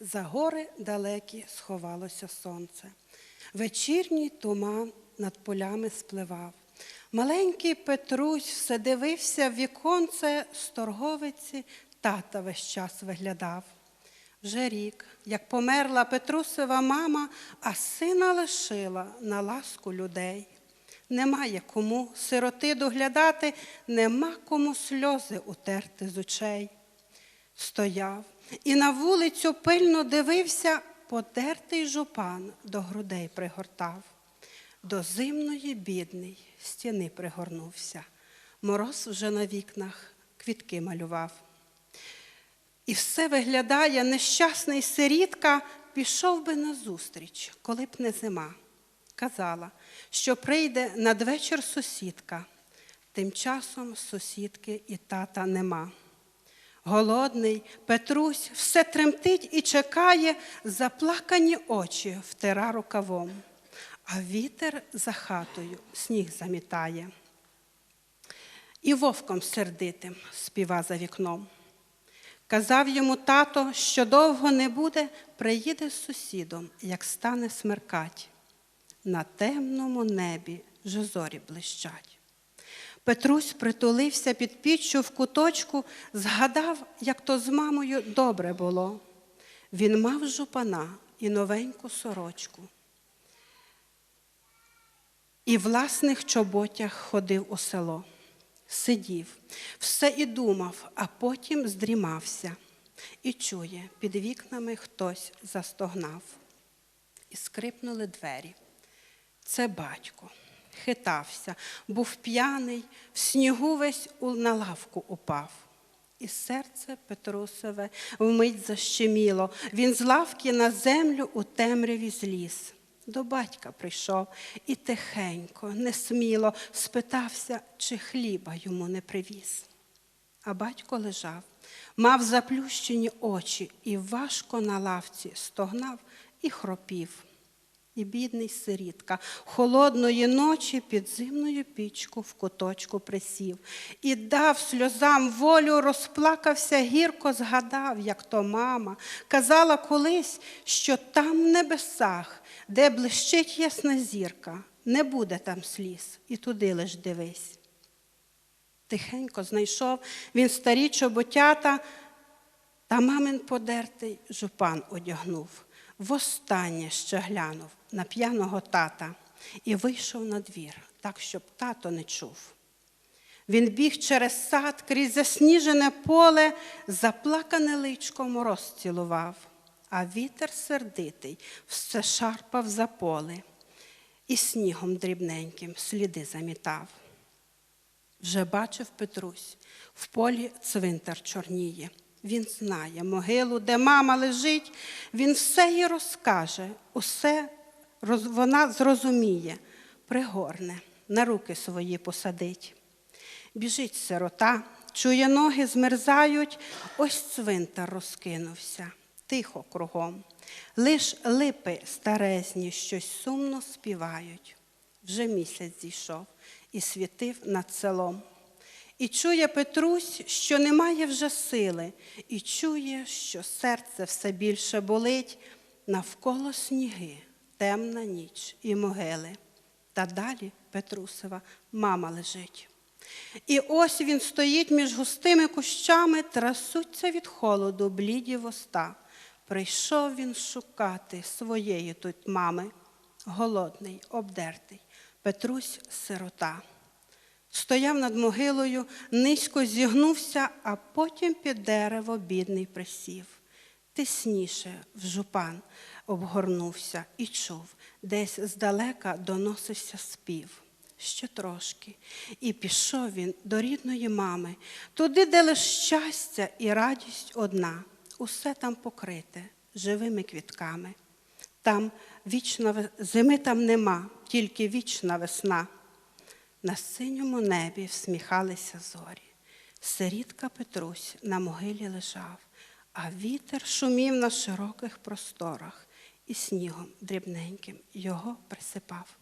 За гори далекі сховалося сонце. Вечірній туман над полями спливав. Маленький Петрусь все дивився в віконце з торговиці, тата весь час виглядав. Вже рік, як померла Петрусева мама, а сина лишила на ласку людей. Немає кому сироти доглядати, нема кому сльози утерти з очей. Стояв і на вулицю пильно дивився, подертий жупан до грудей пригортав. До зимної бідний стіни пригорнувся. Мороз вже на вікнах квітки малював. І все виглядає, нещасний сирітка пішов би назустріч, коли б не зима. Казала, що прийде надвечір сусідка. Тим часом сусідки і тата нема. Голодний Петрусь все тремтить і чекає, заплакані очі втира рукавом, а вітер за хатою сніг замітає. І вовком сердитим співа за вікном. Казав йому тато, що довго не буде, приїде з сусідом, як стане смеркать. На темному небі вже зорі блищать. Петрусь притулився під піччю в куточку, згадав, як то з мамою добре було. Він мав жупана і новеньку сорочку. І в власних чоботях ходив у село. Сидів, все і думав, а потім здрімався. І чує, під вікнами хтось застогнав. І скрипнули двері. Це батько. Хитався, був п'яний, в снігу весь на лавку упав. І серце Петрусове вмить защеміло. Він з лавки на землю у темряві зліз. До батька прийшов і тихенько, несміло спитався, чи хліба йому не привіз. А батько лежав, мав заплющені очі і важко на лавці стогнав і хропів. І бідний сирітка холодної ночі під зимною пічку в куточку присів і дав сльозам волю, розплакався, гірко згадав, як то мама казала колись, що там в небесах, де блищить ясна зірка, не буде там сліз, і туди лиш дивись. Тихенько знайшов він старі чоботята, та мамин подертий жупан одягнув. Востаннє ще глянув на п'яного тата і вийшов на двір, так, щоб тато не чув. Він біг через сад крізь засніжене поле, заплакане личко мороз цілував, а вітер сердитий все шарпав за поле і снігом дрібненьким сліди замітав. Вже бачив Петрусь, в полі цвинтар чорніє. Він знає могилу, де мама лежить, він все їй розкаже, усе вона зрозуміє, пригорне, на руки свої посадить. Біжить сирота, чує ноги змерзають, ось цвинтар розкинувся, тихо кругом. Лиш липи старезні щось сумно співають. Вже місяць зійшов і світив над селом. І чує Петрусь, що немає вже сили, і чує, що серце все більше болить, навколо сніги, темна ніч і могили. Та далі Петрусева мама лежить. І ось він стоїть між густими кущами, трасуться від холоду бліді воста. Прийшов він шукати своєї тут мами, голодний, обдертий, Петрусь сирота. Стояв над могилою, низько зігнувся, а потім під дерево бідний присів. Тисніше в жупан обгорнувся і чув, десь здалека доносився спів. Ще трошки. І пішов він до рідної мами, туди, де лиш щастя і радість одна, усе там покрите живими квітками. Там вічна зими там нема, тільки вічна весна. На синьому небі всміхалися зорі. Сирітка Петрусь на могилі лежав, а вітер шумів на широких просторах і снігом дрібненьким його присипав.